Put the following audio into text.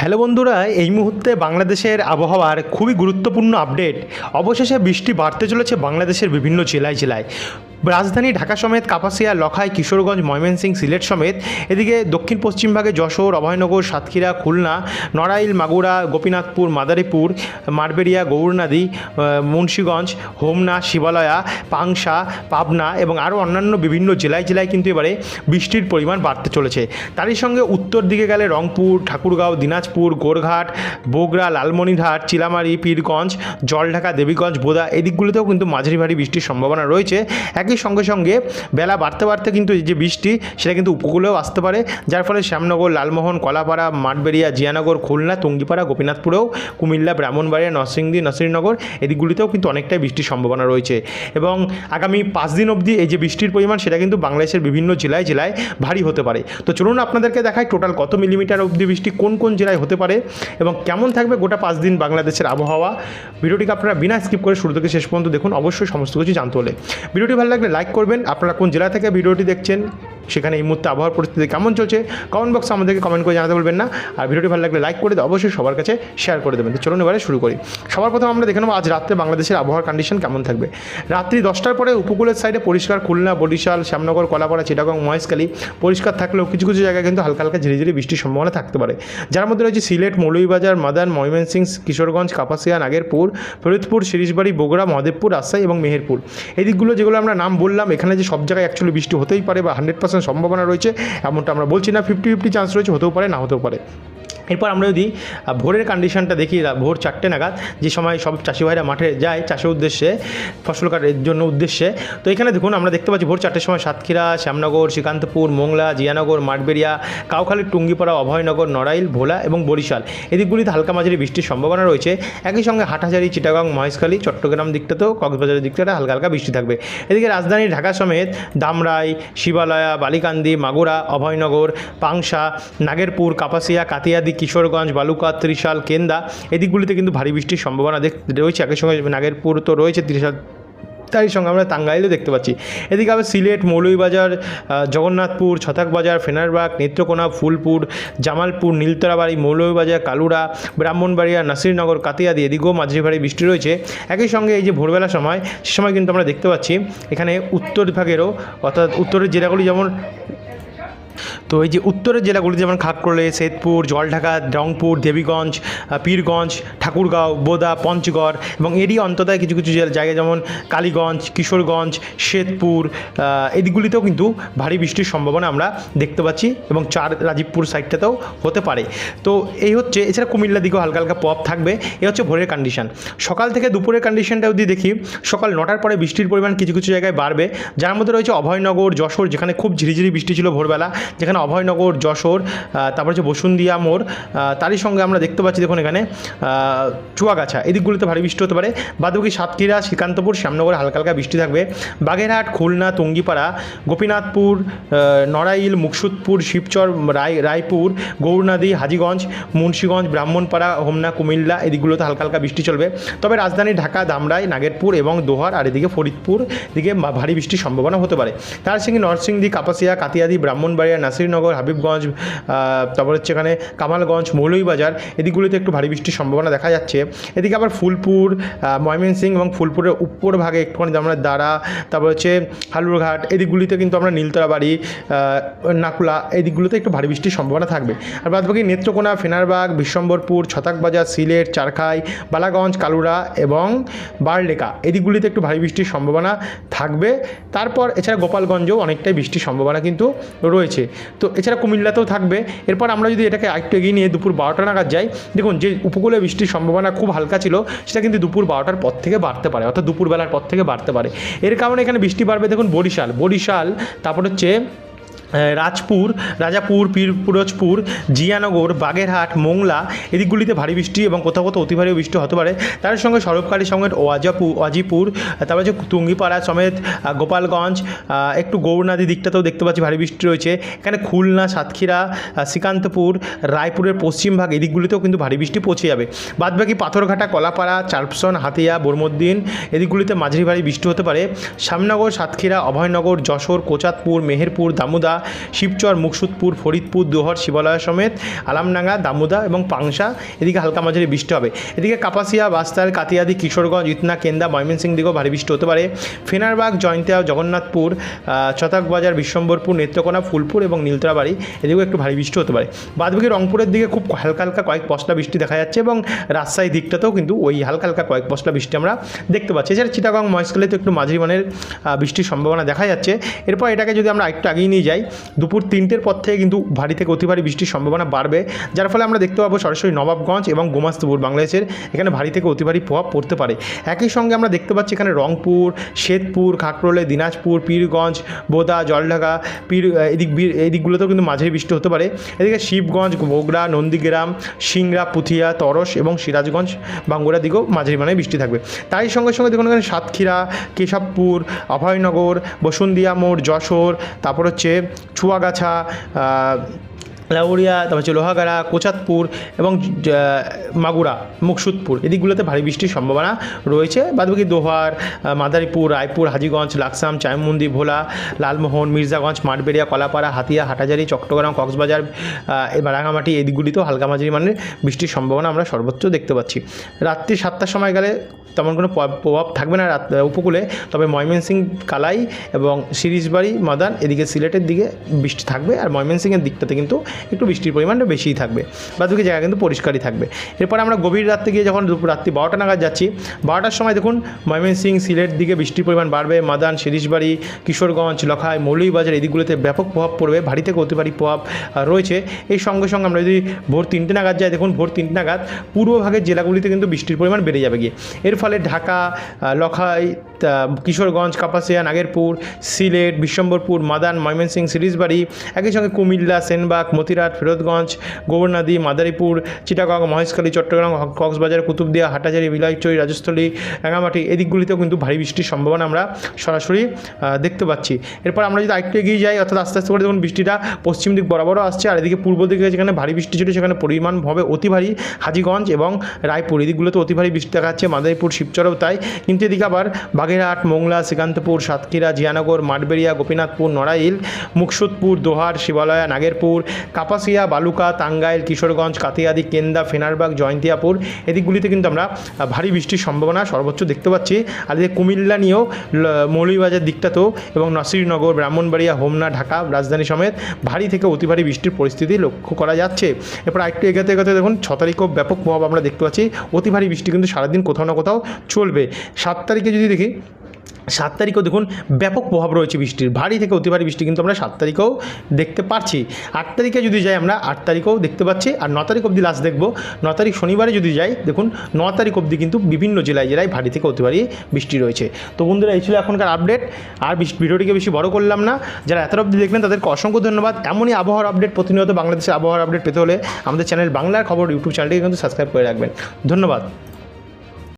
Hello বন্ধুরা, এই মুহূর্তে বাংলাদেশের আবহাওয়ার খুবই গুরুত্বপূর্ণ আপডেট। অবশেষে বৃষ্টি বাড়তে চলেছে বাংলাদেশের বিভিন্ন জেলায় জেলায়। রাজধানী ঢাকা সমেত কাপাসিয়া, লখাই, কিশোরগঞ্জ ময়মনসিংহ সিলেট সমেত। এদিকে দক্ষিণ পশ্চিম ভাগে যশোর, অভয়নগর, সাতক্ষীরা, খুলনা, নড়াইল, মাগুরা, গোপীনাথপুর, মাদারীপুর মারবেরিয়া গৌরনাদি মুন্সীগঞ্জ, হোমনা, শিবালয়া, পাংশা, পাবনা এবং আরও অন্যান্য বিভিন্ন জেলায় জেলায় কিন্তু এবারে বৃষ্টির পরিমাণ বাড়তে চলেছে। তারই সঙ্গে উত্তর দিকে গেলে রংপুর, ঠাকুরগাঁও, দিনাজপুর গোরঘাট, বগুড়া, লালমনিরহাট, চিলামারি, পীরগঞ্জ, জলঢাকা, দেবীগঞ্জ, বোদা, এই দিকগুলোতেও কিন্তু মাঝারি ভারী বৃষ্টির সম্ভাবনা রয়েছে। একই সঙ্গে সঙ্গে বেলা বাড়তে বাড়তে কিন্তু এই যে বৃষ্টি, সেটা কিন্তু উপকূলেও আসতে পারে। যার ফলে শ্যামনগর, লালমোহন, কলাপাড়া, মাঠবেড়িয়া, জিয়ানগর, খুলনা, টঙ্গিপাড়া, গোপীনাথপুরেও কুমিল্লা, ব্রাহ্মণবাড়িয়া, নরসিংদী নসিরনগর এদিকগুলিতেও কিন্তু অনেকটাই বৃষ্টির সম্ভাবনা রয়েছে। এবং আগামী পাঁচ দিন অবধি এই যে বৃষ্টির পরিমাণ, সেটা কিন্তু বাংলাদেশের বিভিন্ন জেলায় জেলায় ভারী হতে পারে। তো চলুন আপনাদেরকে দেখায় টোটাল কত মিলিমিটার অবধি বৃষ্টি, কোন কোন জেলায় হতে পারে এবং কেমন থাকবে গোটা পাঁচ দিন বাংলাদেশের আবহাওয়া। ভিডিওটিকে আপনারা বিনা স্কিপ করে শুরু থেকে শেষ পর্যন্ত দেখুন, অবশ্যই সমস্ত কিছু জানতে হলে। ভিডিওটি ভালো লাগলে লাইক করবেন। আপনারা কোন জেলা থেকে ভিডিওটি দেখছেন সেখানে এই মুহূর্তে আবহাওয়ার পরিস্থিতি কেমন চলছে? কমেন্ট বক্সে আমাদেরকে কমেন্ট করে জানাতে বলবেন না। আর ভিডিওটি ভালো লাগলে লাইক করে অবশ্যই সবার কাছে শেয়ার করে দেবেন। তো চলুন এবারে শুরু করি। সবার প্রথমে আমরা দেখে নেব আজ রাত্রে বাংলাদেশের আবহাওয়ার কন্ডিশন কেমন থাকবে। রাত্রি দশটার পরে উপকূলের সাইডে পরিষ্কার খুলনা, বরিশাল, শ্যামনগর, কলাপাড়া, চিটাগং, মহেশখালী পরিষ্কার থাকলেও কিছু কিছু জায়গায় কিন্তু হালকা হালকা ঝিরিঝিরি বৃষ্টির সম্ভাবনা থাকতে পারে। যার মধ্যে রয়েছে সিলেট, মৌলভীবাজার, মাদান, ময়মনসিংহ, কিশোরগঞ্জ, কাপাসিয়া, নাগেরপুর, ফরিদপুর শিরিশবাড়ি বগুড়া, মহাদেবপুর, রাজশাহী এবং মেহেরপুর। এই দিকগুলো যেগুলো আমরা নাম বললাম, এখানে যে সব জায়গায় অ্যাকচুয়ালি বৃষ্টি হতেই পারে বা হান্ড্রেড পার্সেন্ট সম্ভাবনা রয়েছে, এমনটা আমরা বলছি না ফিফটি ফিফটি চান্স রয়েছে, হতেও পারে, না হতেও পারে। এরপর আমরা যদি ভোরের কন্ডিশনটা দেখি ভোর চারটে নাগাদ, যে সময় সব চাষি ভাইরা মাঠে যায়, চাষের উদ্দেশ্যে, ফসল কাটার জন্য উদ্দেশ্যে, তো এখানে দেখুন আমরা দেখতে পাচ্ছি ভোর চারটের সময় সাতক্ষীরা, শ্যামনগর, শ্রীকান্তপুর, মোংলা, জিয়ানগর, মাঠবেড়িয়া, কাউখালী, টুঙ্গিপাড়া, অভয়নগর, নড়াইল, ভোলা এবং বরিশাল। এদিকগুলিতে হালকা মাঝারি বৃষ্টির সম্ভাবনা রয়েছে। একই সঙ্গে হাটহাজারি, চিটাগাং, মহেশখালী, চট্টগ্রাম দিকটাতেও কক্সবাজারের দিকটাতে হালকা হালকা বৃষ্টি থাকবে। এদিকে রাজধানী ঢাকা সমেত দামরাই, শিবালয়া, বালিকান্দি, মাগুরা, অভয়নগর, পাংশা, নাগেরপুর, কাপাসিয়া কাতিয়াদি কিশোরগঞ্জ, বালুকা, ত্রিশাল, কেন্দা, এদিকগুলিতে কিন্তু ভারী বৃষ্টির সম্ভাবনা দেখ, রয়েছে। একই সঙ্গে নাগেরপুর তো রয়েছে, ত্রিশাল তারই সঙ্গে আমরা টাঙ্গাইলও দেখতে পাচ্ছি। এদিকে আবার সিলেট, মৌলভীবাজার জগন্নাথপুর ছতাকবাজার ফেনারবাগ, নেত্রকোনা, ফুলপুর, জামালপুর, নীলতরাবাড়ি, মৌলভীবাজার, কালুরা, ব্রাহ্মণবাড়িয়া, নাসিরনগর, কাতিয়াদি, এদিকেও মাঝারি ভারী বৃষ্টি রয়েছে। একই সঙ্গে এই যে ভোরবেলার সময়, সে সময় কিন্তু আমরা দেখতে পাচ্ছি, এখানে উত্তর বিভাগেরও, অর্থাৎ উত্তরের জেলাগুলি যেমন তো এই যে উত্তরের জেলাগুলি যেমন খাগড়লে সেতপুর জলঢাকা রংপুর দেবীগঞ্জ পীরগঞ্জ ঠাকুরগাঁও বোদা পঞ্চগড় এবং এরই অন্ততায় কিছু কিছু জায়গায় যেমন কালীগঞ্জ কিশোরগঞ্জ শ্বেতপুর আহ, এদিকগুলিতেও কিন্তু ভারী বৃষ্টির সম্ভাবনা আমরা দেখতে পাচ্ছি এবং চার রাজীবপুর সাইডটাতেও হতে পারে। তো এই হচ্ছে এছাড়া কুমিল্লার দিকেও হালকা হালকা পপ থাকবে এ হচ্ছে ভোরের কন্ডিশন সকাল থেকে দুপুরের কন্ডিশনটা যদি দেখি সকাল নটার পরে বৃষ্টির পরিমাণ কিছু কিছু জায়গায় বাড়বে। যার মধ্যে রয়েছে অভয়নগর যশোর যেখানে খুব ঝিরিঝিরি বৃষ্টি ছিল ভোরবেলা যেখানে অভয়নগর, যশোর তারপর হচ্ছে বসুন্দিয়া মোড় তারই সঙ্গে আমরা দেখতে পাচ্ছি দেখুন এখানে চুয়াগাছা। এদিকগুলোতে ভারী বৃষ্টি হতে পারে। বাদবাকি সাতক্ষীরা, শ্রীকান্তপুর, শ্যামনগরে হালকা হালকা বৃষ্টি থাকবে। বাগেরহাট, খুলনা টঙ্গিপাড়া গোপীনাথপুর নড়াইল, মুকসুদপুর, শিবচর, রায়, রায়পুর, গৌরনাদি, হাজিগঞ্জ, মুন্সীগঞ্জ, ব্রাহ্মণপাড়া, হোমনা, কুমিল্লা এদিকগুলোতে হালকা হালকা বৃষ্টি চলবে। তবে রাজধানী ঢাকা দামরাই নাগেরপুর এবং দোহার আর এদিকে ফরিদপুর দিকে ভারী বৃষ্টির সম্ভাবনা হতে পারে। তার সঙ্গে নরসিংদী, কাপাসিয়া, কাতিয়াদি ব্রাহ্মণবাড়িয়া নাসিরনগর হাবিবগঞ্জ তারপর হচ্ছে এখানে কামালগঞ্জ মৌলভীবাজার এদিকগুলিতে একটু ভারী বৃষ্টির সম্ভাবনা দেখা যাচ্ছে। এদিকে আবার ফুলপুর ময়মনসিংহ এবং ফুলপুরের উপর ভাগে একটুখানি আমরা দাঁড়া তারপর হচ্ছে হালুরঘাট এদিকগুলিতে কিন্তু আমরা নীলতলাবাড়ি আহ, নাকুলা এই দিকগুলোতে একটু ভারী বৃষ্টির সম্ভাবনা থাকবে। আর বাদ বাকি নেত্রকোনা ফেনারবাগ বিশ্বম্বরপুর ছতাকবাজার সিলেট চারখাই বালাগঞ্জ কালুরা এবং বারলেকা এদিকগুলিতে একটু ভারী বৃষ্টির সম্ভাবনা থাকবে। তারপর এছাড়া গোপালগঞ্জেও অনেকটাই বৃষ্টির সম্ভাবনা কিন্তু রয়েছে। তো এছাড়া কুমিল্লাতেও থাকবে। এরপর আমরা যদি এটাকে একটু এগিয়ে নিয়ে দুপুর বারোটা নাগাদ যাই, দেখুন যে উপকূলে বৃষ্টির সম্ভাবনা খুব হালকা ছিল, সেটা কিন্তু দুপুর বারোটার পর থেকে বাড়তে পারে, অর্থাৎ দুপুরবেলার পর থেকে বাড়তে পারে। এর কারণে এখানে বৃষ্টি বাড়বে, দেখুন বরিশাল। বরিশাল, তারপর হচ্ছে রাজপুর, রাজাপুর পীরপুরজপুর জিয়ানগর, বাগেরহাট, মোংলা এদিকগুলিতে ভারী বৃষ্টি এবং কোথাও কোথাও অতি ভারী বৃষ্টি হতে পারে। তার সঙ্গে সরবকারী সঙ্গে ওয়াজাপুর ওয়াজিপুর, তারপর হচ্ছে টুঙ্গিপাড়া সমেত গোপালগঞ্জ একটু গৌরনাদি দিকটাতেও দেখতে পাচ্ছি ভারী বৃষ্টি রয়েছে। এখানে খুলনা, সাতক্ষীরা শ্রীকান্তপুর, রায়পুরের পশ্চিম ভাগ এদিকগুলিতেও কিন্তু ভারী বৃষ্টি পৌঁছে যাবে। বাদবাকি পাথরঘাটা, কলাপাড়া, চারপসন, হাতিয়া, বরমদ্দিন এদিকগুলিতে মাঝারি ভারী বৃষ্টি হতে পারে। শ্যামনগর সাতক্ষীরা, অভয়নগর, যশোর কোচাতপুর মেহেরপুর, দামুদা শিবচর, মুকসুদপুর, ফরিদপুর, দোহর, শিবালয় সমেত, আলামডাঙ্গা, দামোদা এবং পাংশা। এদিকে হালকা মাঝারি বৃষ্টি হবে। এদিকে কাপাসিয়া, বাস্তাল কাতিয়াদি কিশোরগঞ্জ, ইতনা, কেন্দা, ময়মনসিংহ দিকেও ভারী বৃষ্টি হতে পারে। ফেনারবাগ, জয়ন্তিয়া, জগন্নাথপুর ছতাকবাজার, বিশ্বম্বরপুর, নেত্রকোনা, ফুলপুর এবং নীলতরাবাড়ি এদিকেও একটু ভারী বৃষ্টি হতে পারে। বাদবাকি রংপুরের দিকে খুব হালকা হালকা কয়েক পশলা বৃষ্টি দেখা যাচ্ছে এবং রাজশাহী দিকটাতেও কিন্তু ওই হালকা হালকা কয়েক পশলা বৃষ্টি আমরা দেখতে পাচ্ছি। এছাড়া চিটাগং মহেশখালীতে একটু মাঝারি মানের বৃষ্টির সম্ভাবনা দেখা যাচ্ছে। এরপর এটাকে যদি আমরা একটু আগেই নিয়ে যাই দুপুর তিনটের পর থেকে কিন্তু ভারী থেকে অতি ভারী বৃষ্টির সম্ভাবনা বাড়বে, যার ফলে আমরা দেখতে পাবো সরাসরি নবাবগঞ্জ এবং গোমাস্তপুর বাংলাদেশের এখানে ভারী থেকে অতি ভারী প্রভাব পড়তে পারে। একই সঙ্গে আমরা দেখতে পাচ্ছি এখানে রংপুর, শেতপুর খাকরোলে দিনাজপুর, পীরগঞ্জ, বোদা, জলঢাকা, পীর এদিক বীর এই দিকগুলোতেও কিন্তু মাঝারি বৃষ্টি হতে পারে। এদিকে শিবগঞ্জ, বগুড়া, নন্দীগ্রাম, সিংড়া, পুথিয়া, তরস এবং সিরাজগঞ্জ বাঙ্গুড়ার দিকেও মাঝারি মানে বৃষ্টি থাকবে। তাই সঙ্গে সঙ্গে দেখুন এখানে সাতক্ষীরা, কেশবপুর, অভয়নগর বসুন্দিয়া মোড়, যশোর, তারপর হচ্ছে চুয়াগাছা লাউড়িয়া, তারপর হচ্ছে লোহাগাড়া কোচাতপুর এবং মাগুরা, মুকসুদপুর। এদিকগুলোতে ভারী বৃষ্টির সম্ভাবনা রয়েছে। বাদবাকি দোহার মাদারীপুর, রায়পুর, হাজিগঞ্জ, লাকসাম চায়মন্দি ভোলা, লালমোহন, মির্জাগঞ্জ, মাঠবেড়িয়া, কলাপাড়া, হাতিয়া, হাটাজারি, চট্টগ্রাম, কক্সবাজার রাঙামাটি এই দিকগুলিতেও হালকা মাঝারি মানের বৃষ্টির সম্ভাবনা আমরা সর্বোচ্চ দেখতে পাচ্ছি। রাত্রি সাতটার সময় গেলে তেমন কোনো প্রভাব থাকবে না উপকূলে। তবে ময়মনসিং কালাই এবং সিরিজবাড়ি, মাদান এদিকে সিলেটের দিকে বৃষ্টি থাকবে। আর ময়মনসিংয়ের দিকটাতে কিন্তু একটু বৃষ্টির পরিমাণটা বেশিই থাকবে। বাদবাকি জায়গা কিন্তু পরিষ্কারই থাকবে। এরপর আমরা গভীর রাত্রে গিয়ে যখন রাত্রি বারোটা নাগাদ যাচ্ছি, বারোটার সময় দেখুন ময়মনসিং সিলেট দিকে বৃষ্টির পরিমাণ বাড়বে, মাদান সিরিজবাড়ি কিশোরগঞ্জ, লখাই, মৌলভীবাজার এই দিকগুলোতে ব্যাপক প্রভাব পড়বে, ভারী থেকে অতি ভারী প্রভাব রয়েছে। এই সঙ্গে সঙ্গে আমরা যদি ভোর তিনটে নাগাদ যাই, দেখুন ভোর তিনটে নাগাদ পূর্বভাগের জেলাগুলিতে কিন্তু বৃষ্টির পরিমাণ বেড়ে যাবে গিয়ে। এর ফলে ঢাকা লখাই কিশোরগঞ্জ, কাপাসিয়া, নাগেরপুর, সিলেট, বিশ্বম্বরপুর, মাদান, ময়মনসিং সিরিজবাড়ি একই সঙ্গে কুমিল্লা, সেনবাগ মতিরাট ফেরতগঞ্জ গৌরনদী, মাদারীপুর, চিটাগং, মহেশখালী, চট্টগ্রাম কক্সবাজার, কুতুবদিয়া, হাটাজারি বিলাইচই রাজস্থলী রাঙামাটি এই দিকগুলিতেও কিন্তু ভারী বৃষ্টির সম্ভাবনা আমরা সরাসরি দেখতে পাচ্ছি। এরপর আমরা যদি আরেকটু এগিয়ে যাই, অর্থাৎ আস্তে আস্তে করে দেখুন বৃষ্টিটা পশ্চিম দিক বরাবরও আসছে, আর এদিকে পূর্ব দিকে যেখানে ভারী বৃষ্টি ছিল, সেখানে পরিমাণ হবে অতি ভারী হাজিগঞ্জ এবং রায়পুর, এদিকগুলোতে অতি ভারী বৃষ্টি দেখা যাচ্ছে, মাদারীপুর, শিবচরেও তাই। কিন্তু এদিকে আবার বাগেরহাট, মোংলা, শ্রীকান্তপুর, সাতক্ষীরা, জিয়ানগর, মাঠবেড়িয়া, গোপীনাথপুর, নড়াইল, মুকসুদপুর, দোহার, শিবালয়া, নাগেরপুর কাপাসিয়া, বালুকা, টাঙ্গাইল, কিশোরগঞ্জ কাতিয়াদি কেন্দা, ফেনারবাগ, জয়ন্তিয়াপুর এদিকগুলিতে কিন্তু আমরা ভারী বৃষ্টির সম্ভাবনা সর্বোচ্চ দেখতে পাচ্ছি। আর এদিকে কুমিল্লা নিয়েও মৌলভীবাজার দিকটাতেও এবং নসিরনগর, ব্রাহ্মণবাড়িয়া, হোমনা, ঢাকা, রাজধানী সমেত ভারী থেকে অতি ভারী বৃষ্টির পরিস্থিতি লক্ষ্য করা যাচ্ছে। এরপর আরেকটু এগাতে এগাতে দেখুন, ছ তারিখও ব্যাপক প্রভাব আমরা দেখতে পাচ্ছি। অতি ভারী বৃষ্টি কিন্তু সারাদিন কোথাও না কোথাও চলবে। সাত তারিখে যদি দেখি সাত তারিখেও দেখুন ব্যাপক প্রভাব রয়েছে বৃষ্টির। ভারী থেকে অতি ভারী বৃষ্টি কিন্তু আমরা সাত তারিখেও দেখতে পাচ্ছি আট তারিখে যদি যাই আমরা, আট তারিখেও দেখতে পাচ্ছি। আর ন তারিখ অবধি লাস্ট দেখব। ন তারিখ শনিবারে যদি যাই, দেখুন ন তারিখ অবধি কিন্তু বিভিন্ন জেলায় জেলায় ভারী থেকে অতি ভারী বৃষ্টি রয়েছে। তো বন্ধুরা, এই ছিল এখনকার আপডেট আর ভিডিওটিকে বেশি বড় করলাম না। যারা এত অবধি দেখবেন, তাদেরকে অসংখ্য ধন্যবাদ। এমনই আবহাওয়ার আপডেট প্রতিনিয়ত বাংলাদেশের আবহাওয়ার আপডেট পেতে হলে আমাদের চ্যানেল বাংলার খবর ইউটিউব চ্যানেলটিকে কিন্তু সাবস্ক্রাইব করে রাখবেন। ধন্যবাদ।